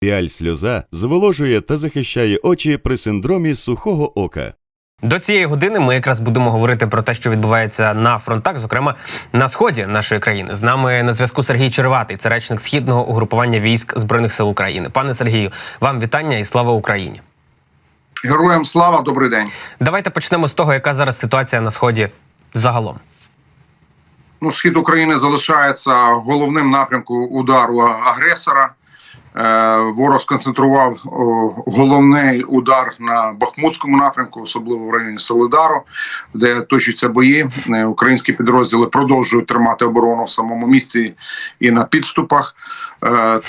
Піаль сльоза зволожує та захищає очі при синдромі сухого ока. До цієї години ми якраз будемо говорити про те, що відбувається на фронтах, зокрема на сході нашої країни. З нами на зв'язку Сергій Черватий, це речник східного угрупування військ збройних сил України. Пане Сергію, вам вітання і слава Україні. Героям слава, добрий день. Давайте почнемо з того, яка зараз ситуація на сході загалом. Ну, схід України залишається головним напрямком удару агресора. Е, ворог сконцентрував головний удар на Бахмутському напрямку, особливо в районі Солидару, де точаться бої. Е, Українські підрозділи продовжують тримати оборону в самому місці і на підступах. Е,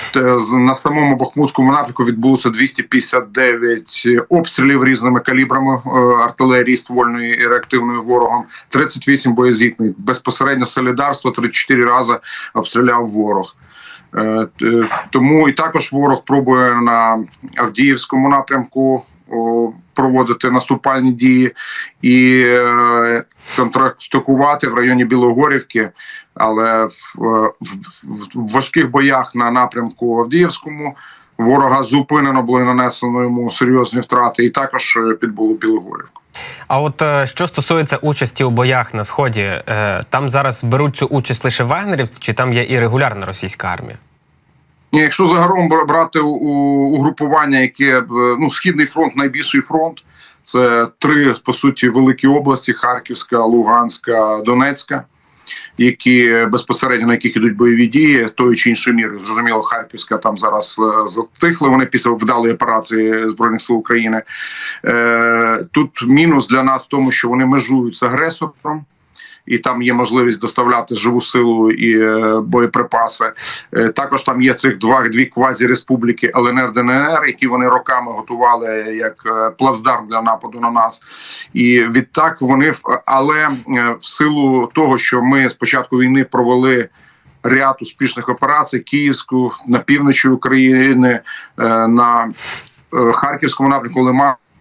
На самому Бахмутському напрямку відбулося 259 обстрілів різними калібрами артилерії ствольної і реактивної ворогом, 38 боєзіткнень. Безпосередньо солідарство 34 рази обстріляв ворог. Е, Тому і також ворог пробує на Авдіївському напрямку проводити наступальні дії і е, контрактувати в районі Білогорівки, але в, в, в- в важких боях на напрямку Авдіївському ворога зупинено були нанесено йому серйозні втрати, і також е, підбуло Білогорівку. А от е, що стосується участі у боях на сході, е, там зараз беруть цю участь лише вагнерівці, чи там є і регулярна російська армія? Якщо загалом брати у угрупування, яке е, ну східний фронт, найбільший фронт, це три по суті великі області: Харківська, Луганська, Донецька, які безпосередньо на яких ідуть бойові дії, тої чи іншої міри. Зрозуміло, Харківська там зараз затихла. затихли. Вони після вдалої операції збройних сил України. Е, тут мінус для нас в тому, що вони межують з агресором. І там є можливість доставляти живу силу і е, боєприпаси. Е, також там є цих два дві квазі-республіки ЛНР ДНР, які вони роками готували як е, плацдарм для нападу на нас. І відтак вони але в силу того, що ми з початку війни провели. Ряд успішних операцій Київську на півночі України, на Харківському напрямку,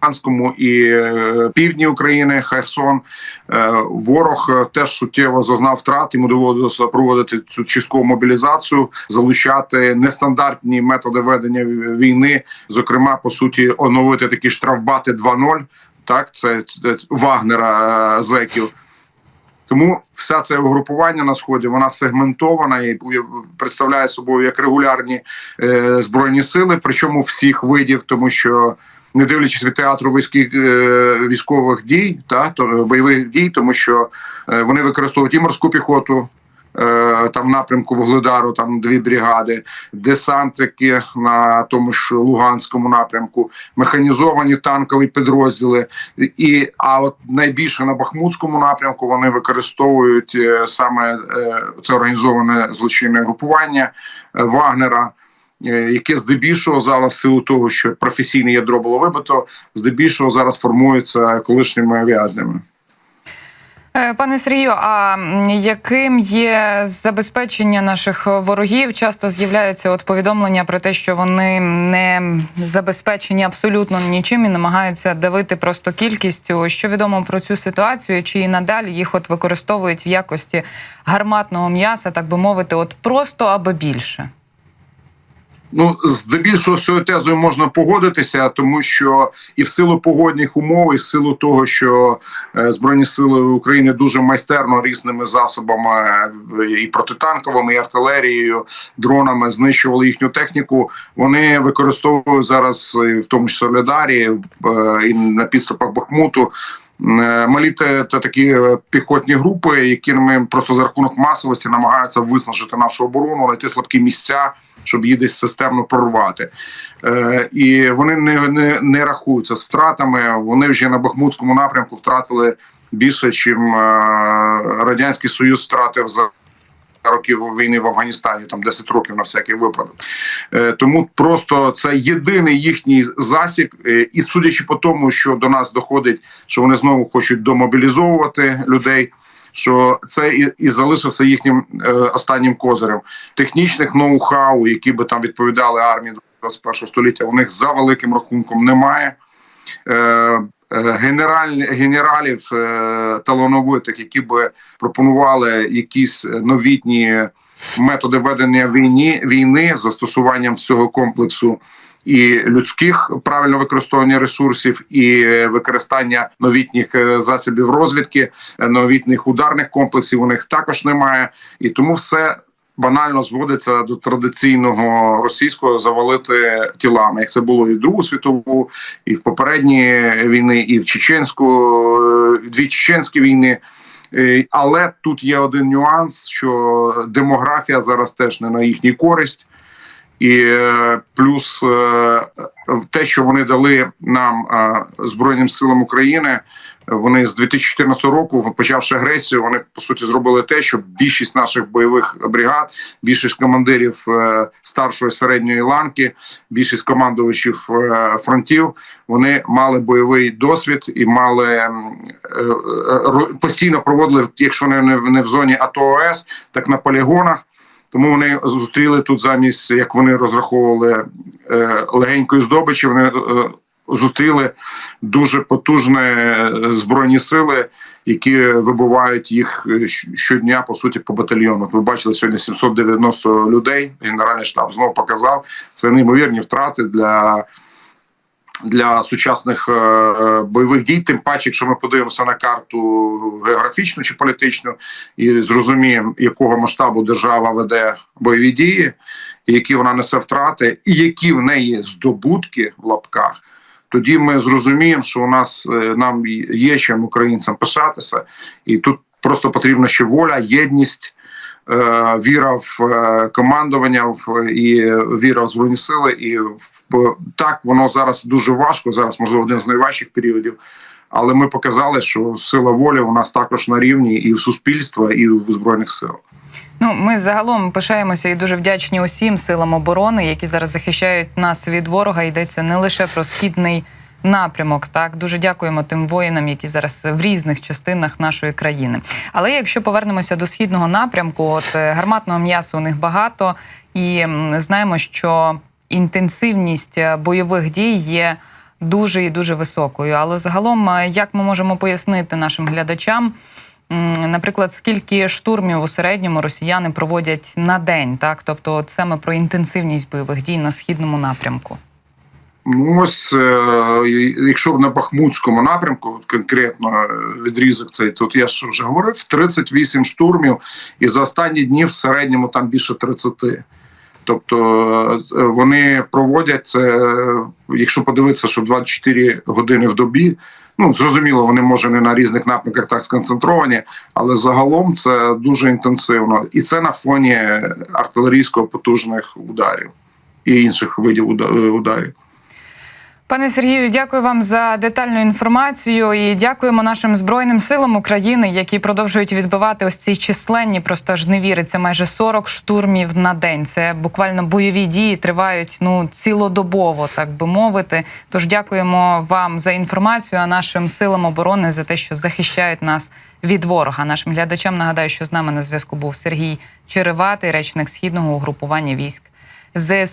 Лиманському і е, півдні України, Херсон. Е, Ворог е, теж суттєво зазнав втрат. Йому доводилося проводити цю часткову мобілізацію, залучати нестандартні методи ведення війни, зокрема, по суті, оновити такі штрафбати 2.0, Так, це, Вагнера зеків. Тому вся це угрупування на сході вона сегментована і представляє собою як регулярні е, збройні сили, причому всіх видів, тому що не дивлячись від театру військових, е, військових дій, та то е, бойових дій, тому що е, вони використовують і морську піхоту. Там напрямку Вугледару, там дві бригади, десантики на тому ж Луганському напрямку, механізовані танкові підрозділи. І а от найбільше на Бахмутському напрямку вони використовують саме це організоване злочинне групування Вагнера. Е, Яке здебільшого зараз в силу того, що професійне ядро було вибито, здебільшого зараз формується колишніми в'язнями. Е, Пане Сергію, а яким є забезпечення наших ворогів? Часто з'являються от повідомлення про те, що вони не забезпечені абсолютно нічим і намагаються давити просто кількістю. Що відомо про цю ситуацію? Чи і надалі їх от використовують в якості гарматного м'яса, так би мовити, от просто аби більше? Ну, здебільшого з цією тезою можна погодитися, тому що і в силу погодних умов, і в силу того, що е, збройні сили України дуже майстерно різними засобами е, і протитанковими, і артилерією, дронами знищували їхню техніку. Вони використовують зараз, в тому числі Солідарі, е, і на підступах Бахмуту. Е, Малі та, та такі е, піхотні групи, які ми просто за рахунок масовості намагаються виснажити нашу оборону, знайти слабкі місця, щоб її десь системно прорвати. Е, і вони не, не, не рахуються з втратами. Вони вже на Бахмутському напрямку втратили більше, ніж Радянський Союз втратив за. Років війни в Афганістані, там 10 років на всякий випадок. Е, тому просто це єдиний їхній засіб. Е, і судячи по тому, що до нас доходить, що вони знову хочуть домобілізовувати людей. Що це і, і залишився їхнім е, останнім козирем технічних ноу-хау, які би там відповідали армії 21 століття. У них за великим рахунком немає. Е, генераль, генералів е, талановитих, які би пропонували якісь новітні методи ведення війни, війни з застосуванням всього комплексу і людських правильно використовування ресурсів, і е, використання новітніх е, засобів розвідки, е, новітніх ударних комплексів. У них також немає, і тому все. Банально зводиться до традиційного російського завалити тілами, як це було і в Другу світову, і в попередні війни, і в чеченську е, дві чеченські війни. Е, Але тут є один нюанс: що демографія зараз теж не на їхній користь. І е, плюс е, те, що вони дали нам е, Збройним силам України, вони з 2014 року, почавши агресію, вони по суті зробили те, що більшість наших бойових бригад, більшість командирів старшої середньої ланки, більшість командувачів фронтів, вони мали бойовий досвід і мали постійно проводили, якщо не в зоні АТО ОС, так на полігонах. Тому вони зустріли тут замість, як вони розраховували е, легенької здобичі. Вони е, зустріли дуже потужні е, збройні сили, які вибивають їх щодня по суті по батальйону. Ви бачили сьогодні 790 людей. Генеральний штаб знову показав це неймовірні втрати для. Для сучасних е, е, бойових дій, тим паче, якщо ми подивимося на карту географічну чи політичну, і зрозуміємо, якого масштабу держава веде бойові дії, і які вона несе втрати, і які в неї здобутки в лапках. Тоді ми зрозуміємо, що у нас е, нам є чим українцям пишатися, і тут просто потрібна ще воля, єдність, віра в е, командування в і віра в збройні сили. І в так воно зараз дуже важко. Зараз можливо один з найважчих періодів. Але ми показали, що сила волі у нас також на рівні і в суспільства, і в збройних сил. Ну, ми загалом пишаємося і дуже вдячні усім силам оборони, які зараз захищають нас від ворога. Йдеться не лише про східний напрямок. Так, дуже дякуємо тим воїнам, які зараз в різних частинах нашої країни. Але якщо повернемося до східного напрямку, от е, гарматного м'яса у них багато, і знаємо, що інтенсивність е, бойових дій є дуже і дуже високою. Але загалом, е, як ми можемо пояснити нашим глядачам? Наприклад, скільки штурмів у середньому росіяни проводять на день, так тобто, от саме про інтенсивність бойових дій на східному напрямку. Ось, е, якщо на Бахмутському напрямку, конкретно е, відрізок цей, тут я ж вже говорив, 38 штурмів, і за останні дні в середньому там більше 30. Тобто е, вони проводять це, якщо подивитися, що 24 години в добі. Ну зрозуміло, вони може не на різних напрямках так сконцентровані, але загалом це дуже інтенсивно, і це на фоні артилерійсько потужних ударів і інших видів уда- ударів. Пане Сергію, дякую вам за детальну інформацію і дякуємо нашим збройним силам України, які продовжують відбивати ось ці численні, просто аж не віриться, майже 40 штурмів на день. Це буквально бойові дії тривають ну цілодобово, так би мовити. Тож дякуємо вам за інформацію, а нашим силам оборони за те, що захищають нас від ворога. Нашим глядачам нагадаю, що з нами на зв'язку був Сергій Череватий, речник східного угрупування військ ЗСУ.